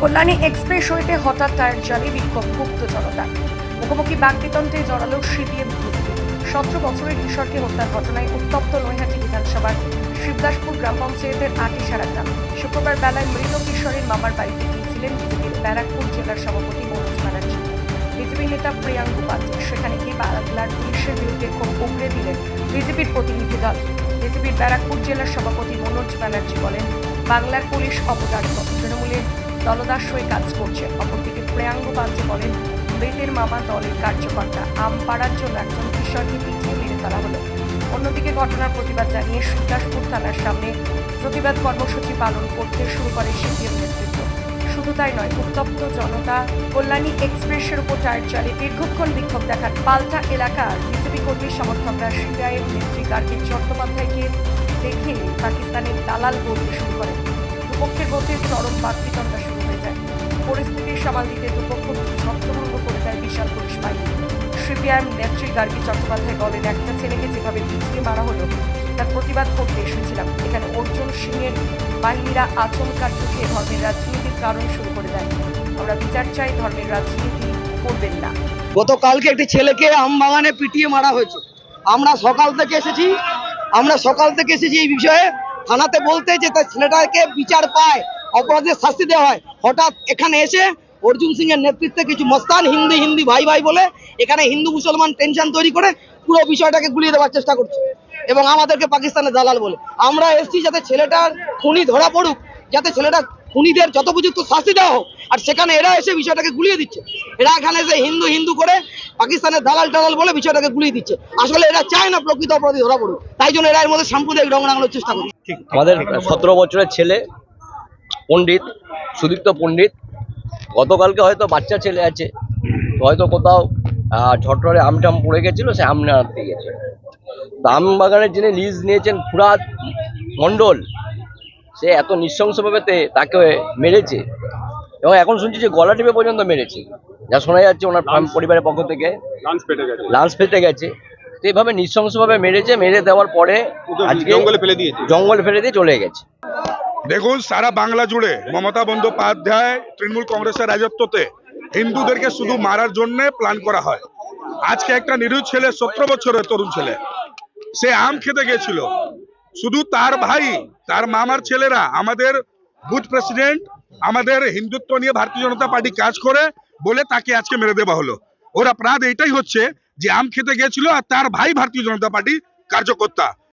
কল্যাণী এক্সপ্রেসওয়েতে হঠাৎ টায়ার জ্বালিয়ে বিক্ষোভ মুক্ত জনতা। মুখোমুখি বাকবিতন্ত্রে জড়ালো সিপিএম বিজেপি। সতেরো বছরের কিশোরকে হত্যার ঘটনায় উত্তপ্ত নৈহাটি বিধানসভার শিবদাসপুর গ্রাম পঞ্চায়েতের আটিসারা গ্রাম শুক্রবার বেলায় মৃত কিশোরের মামার বাড়িতে গিয়েছিলেন বিজেপির ব্যারাকপুর জেলার সভাপতি মনোজ ব্যানার্জি। বিজেপি নেতা প্রিয়াঙ্ক উপাধ্যায়। সেখানে গিয়ে বারাকলার পুলিশের বিরুদ্ধে ক্ষোভ উগড়ে দিলেন বিজেপির প্রতিনিধি দল। বিজেপির ব্যারাকপুর জেলার সভাপতি মনোজ ব্যানার্জি বলেন, বাংলার পুলিশ অপদার্থ তৃণমূলের দলদাস হয়ে কাজ করছে। অপরদিকে প্রিয়াঙ্গ বাঞ্চে বলেন, মৃতের মামা দলের কার্যকর্তা। আম পাড়ার জন্য একজন কিশোরকে পিটিয়ে মেরে ফেলা হলো। অন্যদিকে ঘটনার প্রতিবাদ জানিয়ে শিবদাসপুর থানার সামনে প্রতিবাদ কর্মসূচি পালন করতে শুরু করে সিপিএম নেতৃত্ব। শুধু তাই নয়, উত্তপ্ত জনতা, কল্যাণী এক্সপ্রেসের উপর টায়ার চালিয়ে দীর্ঘক্ষণ বিক্ষোভ দেখান পাল্টা এলাকার বিজেপি কর্মী সমর্থকরা সিপিআইএম নেত্রী গার্গী চট্টোপাধ্যায়কে দেখে পাকিস্তানের দালাল বলতে শুরু করেন। দুপক্ষের মধ্যে চরম বাকবিতণ্ডা শুরু হয়ে যায়। পরিস্থিতি সামাল দিতে দুপক্ষ ছত্রভঙ্গ করে দেয় বিশাল পুলিশ বাহিনী। সিপিআইএম নেত্রী গার্গী চট্টোপাধ্যায় বলেন একটা ছেলেকে যেভাবে পিছিয়ে মারা হলো, তার প্রতিবাদ করতে এসেছিলাম। এখানে অর্জুন সিংয়ের বাহিনীরা আচমকা চোখে ধর্মের রাজনীতির কারণ শুরু করে দেয়। আমরা বিচার চাই, ধর্মের রাজনীতি করবেন না। গতকালকে একটি ছেলেকে আমবাগানে পিটিয়ে মারা হয়েছে। আমরা সকাল থেকে এসেছি, আমরা সকাল থেকে এসেছি এই বিষয়ে। থানাতে বলতে যে তার ছেলেটাকে বিচার পায় অপরাধের শাস্তি দেওয়া হয়। হঠাৎ এখানে এসে অর্জুন সিং এর নেতৃত্বে কিছু মস্তান হিন্দি হিন্দি ভাই ভাই বলে এখানে হিন্দু মুসলমান টেনশন তৈরি করে পুরো বিষয়টাকে গুলিয়ে দেওয়ার চেষ্টা করছে। এবং আমাদেরকে পাকিস্তানের দালাল বলে। আমরা এসেছি যাতে ছেলেটার খুনি ধরা পড়ুক, যাতে ছেলেটা খুনিদের যত উপযুক্ত শাস্তি দেওয়া হোক। আর সেখানে এরা এসে বিষয়টাকে গুলিয়ে দিচ্ছে। এরা এখানে এসে হিন্দু হিন্দু করে পাকিস্তানের দালাল টালাল বলে বিষয়টাকে গুলিয়ে দিচ্ছে। আসলে এরা চায় না প্রকৃত অপরাধী ধরা পড়ুক। তাই জন্য এরা এর মধ্যে সাম্প্রদায়িক রং রাঙানোর চেষ্টা করছে। আমাদের সতেরো বছরের ছেলে পণ্ডিত সুদীপ্ত পণ্ডিত। গতকালকে হয়তো বাচ্চা ছেলে আছে হয়তো কোথাও ঝটরে আমটাম পড়ে গেছিল সে আম আনতে গেছে। তো আম বাগানের যিনি লিজ নিয়েছেন ফুরাদ মণ্ডল সে এত নৃশংসভাবে তাকে মেরেছে। এবং এখন শুনছি যে গলা টিপে পর্যন্ত মেরেছে। যা শোনা যাচ্ছে ওনার পরিবারের পক্ষ থেকে। লাঞ্চ পেটে গেছে। লাঞ্চ ফেটে গেছে। তো এইভাবে নৃশংসভাবে মেরেছে মেরে দেওয়ার পরে আজকে জঙ্গলে ফেলে দিয়েছে। জঙ্গল ফেলে দিয়ে চলে গেছে। দেখুন সারা বাংলা জুড়ে মমতা বন্দ্যোপাধ্যায় তৃণমূল কংগ্রেসের রাজত্বতে হিন্দুদেরকে শুধু মারার জন্য প্ল্যান করা হয়। আজকে একটা নিরীহ ছেলে সতেরো বছরের তরুণ ছেলে সে আম খেতে গেছিল। শুধু তার ভাই তার মামার ছেলেরা আমাদের বুথ প্রেসিডেন্ট আমাদের হিন্দুত্ব নিয়ে ভারতীয় জনতা পার্টি কাজ করে বলে তাকে আজকে মেরে দেওয়া হলো। ওর অপরাধ এটাই হচ্ছে যে আম খেতে গেছিল আর তার ভাই ভারতীয় জনতা পার্টি কার্যকর্তা।